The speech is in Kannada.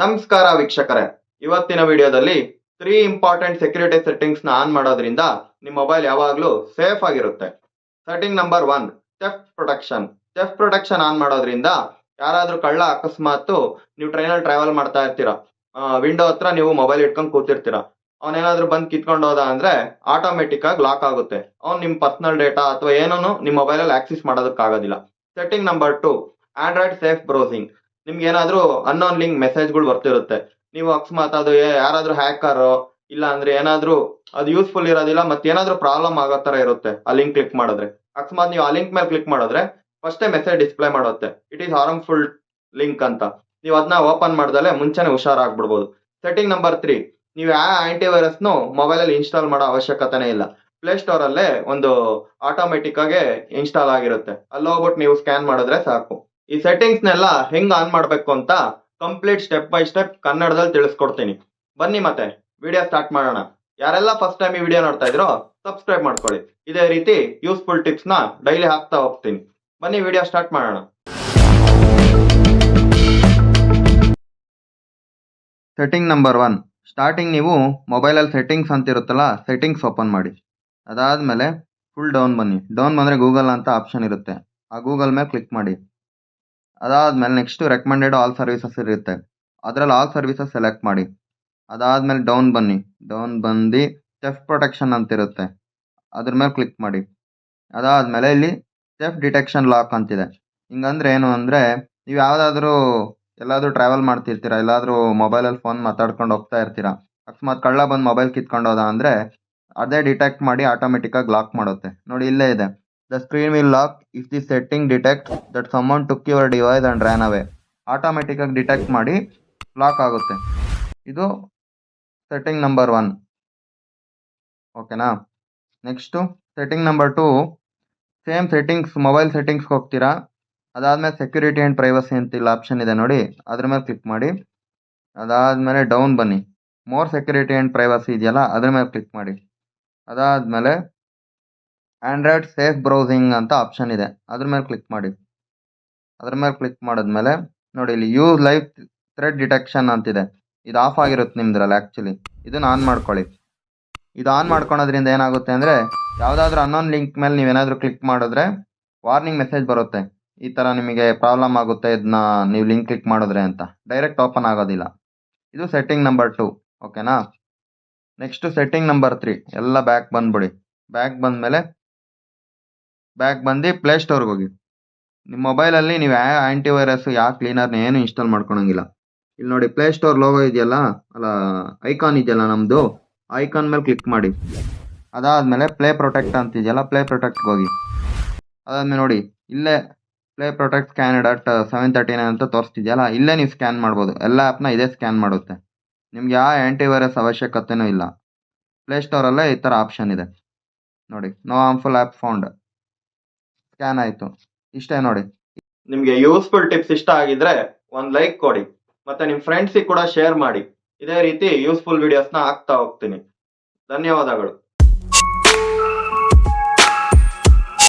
ನಮಸ್ಕಾರ ವೀಕ್ಷಕರೇ. ಇವತ್ತಿನ ವಿಡಿಯೋದಲ್ಲಿ ತ್ರೀ ಇಂಪಾರ್ಟೆಂಟ್ ಸೆಕ್ಯೂರಿಟಿ ಸೆಟ್ಟಿಂಗ್ಸ್ನ ಆನ್ ಮಾಡೋದ್ರಿಂದ ನಿಮ್ಮ ಮೊಬೈಲ್ ಯಾವಾಗಲೂ ಸೇಫ್ ಆಗಿರುತ್ತೆ. Setting number one theft protection theft protection on ಮಾಡೋದ್ರಿಂದ ಯಾರಾದ್ರೂ ಕಳ್ಳ ಅಕಸ್ಮಾತ್ ನೀವು ಟ್ರೈನಲ್ಲಿ ಟ್ರಾವೆಲ್ ಮಾಡ್ತಾ ಇರ್ತೀರಾ. ವಿಂಡೋ ಹತ್ರ ನೀವು ಮೊಬೈಲ್ ಇಟ್ಕೊಂಡು ಕೂತಿರ್ತೀರಾ. ಅವನೇನಾದ್ರೂ ಬಂದು ಕಿತ್ಕೊಂಡು ಹೋದ ಅಂದ್ರೆ ಆಟೋಮೆಟಿಕ್ ಆಗಿ ಲಾಕ್ ಆಗುತ್ತೆ. ಅವ್ನು ನಿಮ್ಮ ಪರ್ಸನಲ್ ಡೇಟಾ ಅಥವಾ ಏನೂ ನಿಮ್ಮ ಮೊಬೈಲಲ್ಲಿ access ಮಾಡೋದಕ್ಕಾಗೋದಿಲ್ಲ. Setting number two Android safe browsing ನಿಮ್ಗೆ ಏನಾದ್ರೂ ಅನ್ನೋನ್ ಲಿಂಕ್ ಮೆಸೇಜ್ಗಳು ಬರ್ತಿರುತ್ತೆ. ನೀವು ಅಕಸ್ಮಾತ್ ಅದು ಯಾರಾದ್ರೂ ಹ್ಯಾಕರ್ ಇಲ್ಲ ಅಂದ್ರೆ ಏನಾದ್ರೂ ಅದು ಯೂಸ್ಫುಲ್ ಇರೋದಿಲ್ಲ ಮತ್ತೆ ಏನಾದ್ರೂ ಪ್ರಾಬ್ಲಮ್ ಆಗೋ ತರ ಇರುತ್ತೆ ಆ ಲಿಂಕ್ ಕ್ಲಿಕ್ ಮಾಡಿದ್ರೆ. ಅಕಸ್ಮಾತ್ ನೀವು ಆ ಲಿಂಕ್ ಮೇಲೆ ಕ್ಲಿಕ್ ಮಾಡಿದ್ರೆ ಫಸ್ಟೇ ಮೆಸೇಜ್ ಡಿಸ್ಪ್ಲೇ ಮಾಡುತ್ತೆ. ಇಟ್ ಈಸ್ ಹಾರ್ಮ್ಫುಲ್ ಲಿಂಕ್ ಅಂತ. ನೀವು ಅದನ್ನ ಓಪನ್ ಮಾಡ್ದಲೆ ಮುಂಚೆನೆ ಹುಷಾರಾಗ್ಬಿಡ್ಬೋದು. ಸೆಟ್ಟಿಂಗ್ ನಂಬರ್ ತ್ರೀ ನೀವು ಯಾವ ಮೊಬೈಲ್ ಮೊಬೈಲಲ್ಲಿ ಇನ್ಸ್ಟಾಲ್ ಮಾಡೋ ಅವಶ್ಯಕತೆನೇ ಇಲ್ಲ. ಪ್ಲೇ ಸ್ಟೋರ್ ಅಲ್ಲೇ ಒಂದು ಆಟೋಮೆಟಿಕ್ ಆಗಿ ಇನ್ಸ್ಟಾಲ್ ಆಗಿರುತ್ತೆ. ಅಲ್ಲಿ ಹೋಗ್ಬಿಟ್ಟು ನೀವು ಸ್ಕ್ಯಾನ್ ಮಾಡಿದ್ರೆ ಸಾಕು. ಈ ಸೆಟ್ಟಿಂಗ್ಸ್ ನೆಲ್ಲ ಹೆಂಗ್ ಆನ್ ಮಾಡಬೇಕು ಅಂತ ಕಂಪ್ಲೀಟ್ ಸ್ಟೆಪ್ ಬೈ ಸ್ಟೆಪ್ ಕನ್ನಡದಲ್ಲಿ ತಿಳಿಸ್ಕೊಡ್ತೀನಿ. ಬನ್ನಿ ಮತ್ತೆ ವಿಡಿಯೋ ಸ್ಟಾರ್ಟ್ ಮಾಡೋಣ. ಯಾರೆಲ್ಲ ಫಸ್ಟ್ ಟೈಮ್ ಈ ವಿಡಿಯೋ ನೋಡ್ತಾ ಇದ್ರೋ ಸಬ್ಸ್ಕ್ರೈಬ್ ಮಾಡ್ಕೊಳ್ಳಿ. ಇದೇ ರೀತಿ ಯೂಸ್ಫುಲ್ ಟಿಪ್ಸ್ನ ಡೈಲಿ ಹಾಕ್ತಾ ಹೋಗ್ತೀನಿ. ಬನ್ನಿ ವಿಡಿಯೋ ಸ್ಟಾರ್ಟ್ ಮಾಡೋಣ. ಸೆಟ್ಟಿಂಗ್ ನಂಬರ್ ಒನ್ ಸ್ಟಾರ್ಟಿಂಗ್ ನೀವು ಮೊಬೈಲಲ್ಲಿ ಸೆಟ್ಟಿಂಗ್ಸ್ ಅಂತ ಇರುತ್ತಲ್ಲ ಸೆಟ್ಟಿಂಗ್ಸ್ ಓಪನ್ ಮಾಡಿ. ಅದಾದಮೇಲೆ ಫುಲ್ ಡೌನ್ ಬನ್ನಿ. ಡೌನ್ ಬಂದರೆ ಗೂಗಲ್ ಅಂತ ಆಪ್ಷನ್ ಇರುತ್ತೆ. ಆ ಗೂಗಲ್ ಮೇಲೆ ಕ್ಲಿಕ್ ಮಾಡಿ. ಅದಾದಮೇಲೆ ನೆಕ್ಸ್ಟ್ ರೆಕಮೆಂಡೆಡ್ ಆಲ್ ಸರ್ವಿಸಸ್ ಇರುತ್ತೆ. ಅದರಲ್ಲಿ ಆಲ್ ಸರ್ವಿಸಸ್ ಸೆಲೆಕ್ಟ್ ಮಾಡಿ. ಅದಾದಮೇಲೆ ಡೌನ್ ಬನ್ನಿ. ಡೌನ್ ಬಂದು ಸೆಫ್ ಪ್ರೊಟೆಕ್ಷನ್ ಅಂತ ಇರುತ್ತೆ ಅದ್ರ ಮೇಲೆ ಕ್ಲಿಕ್ ಮಾಡಿ. ಅದಾದಮೇಲೆ ಇಲ್ಲಿ ಸೆಫ್ ಡಿಟೆಕ್ಷನ್ ಲಾಕ್ ಅಂತಿದೆ. ಹಿಂಗಂದ್ರೆ ಏನು ಅಂದರೆ, ನೀವು ಯಾವುದಾದ್ರೂ ಎಲ್ಲಾದರೂ ಟ್ರಾವೆಲ್ ಮಾಡ್ತಿರ್ತೀರಾ, ಎಲ್ಲಾದರೂ ಮೊಬೈಲಲ್ಲಿ ಫೋನ್ ಮಾತಾಡ್ಕೊಂಡು ಹೋಗ್ತಾ ಇರ್ತೀರಾ, ಅಕಸ್ಮಾತ್ ಕಳ್ಳ ಬಂದು ಮೊಬೈಲ್ ಕಿತ್ಕೊಂಡೋದ ಅಂದರೆ, ಅದೇ ಡಿಟೆಕ್ಟ್ ಮಾಡಿ ಆಟೋಮೆಟಿಕ್ಕಾಗಿ ಲಾಕ್ ಮಾಡುತ್ತೆ. ನೋಡಿ ಇಲ್ಲೇ ಇದೆ. The screen will lock if the setting detect that someone took your device and ran away ಆಟೋಮೆಟಿಕ್ಕಾಗಿ ಡಿಟೆಕ್ಟ್ ಮಾಡಿ ಲಾಕ್ ಆಗುತ್ತೆ. ಇದು ಸೆಟ್ಟಿಂಗ್ ನಂಬರ್ ಒನ್ ಓಕೆನಾ next setting number two same settings mobile ಸೆಟ್ಟಿಂಗ್ಸ್ಗೆ ಹೋಗ್ತೀರಾ? ಅದಾದಮೇಲೆ ಸೆಕ್ಯೂರಿಟಿ ಆ್ಯಂಡ್ ಪ್ರೈವಸಿ ಅಂತ ಆಪ್ಷನ್ ಇದೆ ನೋಡಿ. ಅದ್ರ ಮೇಲೆ ಕ್ಲಿಕ್ ಮಾಡಿ. ಅದಾದಮೇಲೆ ಡೌನ್ ಬನ್ನಿ. ಮೋರ್ ಸೆಕ್ಯೂರಿಟಿ ಆ್ಯಂಡ್ ಪ್ರೈವಸಿ ಇದೆಯಲ್ಲ, ಅದ್ರ ಮೇಲೆ ಕ್ಲಿಕ್ ಮಾಡಿ. ಅದಾದಮೇಲೆ ಆಂಡ್ರಾಯ್ಡ್ ಸೇಫ್ ಬ್ರೌಸಿಂಗ್ ಅಂತ ಆಪ್ಷನ್ ಇದೆ. ಅದ್ರ ಮೇಲೆ ಕ್ಲಿಕ್ ಮಾಡಿ. ಅದ್ರ ಮೇಲೆ ಕ್ಲಿಕ್ ಮಾಡಿದ್ಮೇಲೆ ನೋಡಿ ಇಲ್ಲಿ ಯೂಸ್ ಲೈಫ್ ಥ್ರೆಡ್ ಡಿಟೆಕ್ಷನ್ ಅಂತಿದೆ. ಇದು ಆಫ್ ಆಗಿರುತ್ತೆ ನಿಮ್ದ್ರಲ್ಲಿ ಆ್ಯಕ್ಚುಲಿ ಇದನ್ನ ಆನ್ ಮಾಡ್ಕೊಳ್ಳಿ. ಇದು ಆನ್ ಮಾಡ್ಕೊಳೋದ್ರಿಂದ ಏನಾಗುತ್ತೆ ಅಂದರೆ ಯಾವುದಾದ್ರೂ ಅನ್ನೋನ್ ಲಿಂಕ್ ಮೇಲೆ ನೀವೇನಾದರೂ ಕ್ಲಿಕ್ ಮಾಡಿದ್ರೆ ವಾರ್ನಿಂಗ್ ಮೆಸೇಜ್ ಬರುತ್ತೆ. ಈ ಥರ ನಿಮಗೆ ಪ್ರಾಬ್ಲಮ್ ಆಗುತ್ತೆ ಇದನ್ನ ನೀವು ಲಿಂಕ್ ಕ್ಲಿಕ್ ಮಾಡಿದ್ರೆ ಅಂತ. ಡೈರೆಕ್ಟ್ ಓಪನ್ ಆಗೋದಿಲ್ಲ. ಇದು ಸೆಟ್ಟಿಂಗ್ ನಂಬರ್ ಟು ಓಕೆನಾ ನೆಕ್ಸ್ಟು ಸೆಟ್ಟಿಂಗ್ ನಂಬರ್ ತ್ರೀ ಎಲ್ಲ ಬ್ಯಾಕ್ ಬಂದ್ಬಿಡಿ. ಬ್ಯಾಕ್ ಬಂದಮೇಲೆ ಬ್ಯಾಕ್ ಬಂದು ಪ್ಲೇ ಸ್ಟೋರ್ಗೆ ಹೋಗಿ. ನಿಮ್ಮ ಮೊಬೈಲಲ್ಲಿ ನೀವು ಯಾವ ಆ್ಯಂಟಿವೈರಸ್ ಯಾವ ಕ್ಲೀನರ್ನ ಏನು ಇನ್ಸ್ಟಾಲ್ ಮಾಡ್ಕೊಳಂಗಿಲ್ಲ. ಇಲ್ಲಿ ನೋಡಿ ಪ್ಲೇ ಸ್ಟೋರ್ ಲೋಗೋ ಇದೆಯಲ್ಲ, ಅಲ್ಲ ಐಕಾನ್ ಇದೆಯಲ್ಲ ನಮ್ಮದು ಐಕಾನ್ ಮೇಲೆ ಕ್ಲಿಕ್ ಮಾಡಿ. ಅದಾದಮೇಲೆ ಪ್ಲೇ ಪ್ರೊಟೆಕ್ಟ್ ಅಂತ ಇದೆಯಲ್ಲ ಪ್ಲೇ ಪ್ರೊಟೆಕ್ಟ್ಗೆ ಹೋಗಿ. ಅದಾದಮೇಲೆ ನೋಡಿ, ಇಲ್ಲೇ Play Protect scan dot seven thirty nine ಅಂತ ತೋರಿಸ್ತಿದೆಯಲ್ಲ, ಇಲ್ಲೇ ನೀವು ಸ್ಕ್ಯಾನ್ ಮಾಡ್ಬೋದು. ಎಲ್ಲ ಆ್ಯಪ್ನ ಇದೇ ಸ್ಕ್ಯಾನ್ ಮಾಡುತ್ತೆ. ನಿಮ್ಗೆ ಯಾವ ಆ್ಯಂಟಿವೈರಸ್ ಅವಶ್ಯಕತೆನೂ ಇಲ್ಲ. ಪ್ಲೇ ಸ್ಟೋರಲ್ಲೇ ಈ ಥರ ಆಪ್ಷನ್ ಇದೆ. ನೋಡಿ no harmful app found scan ಆಯಿತು. ಇಷ್ಟೇ ನೋಡಿ. ನಿಮಗೆ ಯೂಸ್ಫುಲ್ ಟಿಪ್ಸ್ ಇಷ್ಟ ಆಗಿದ್ರೆ ಒಂದು ಲೈಕ್ ಕೊಡಿ. ಮತ್ತೆ ನಿಮ್ಮ ಫ್ರೆಂಡ್ಸಿಗೆ ಕೂಡ ಶೇರ್ ಮಾಡಿ. ಇದೇ ರೀತಿ ಯೂಸ್ಫುಲ್ ವಿಡಿಯೋಸ್ನ ಹಾಕ್ತಾ ಹೋಗ್ತೀನಿ. ಧನ್ಯವಾದಗಳು.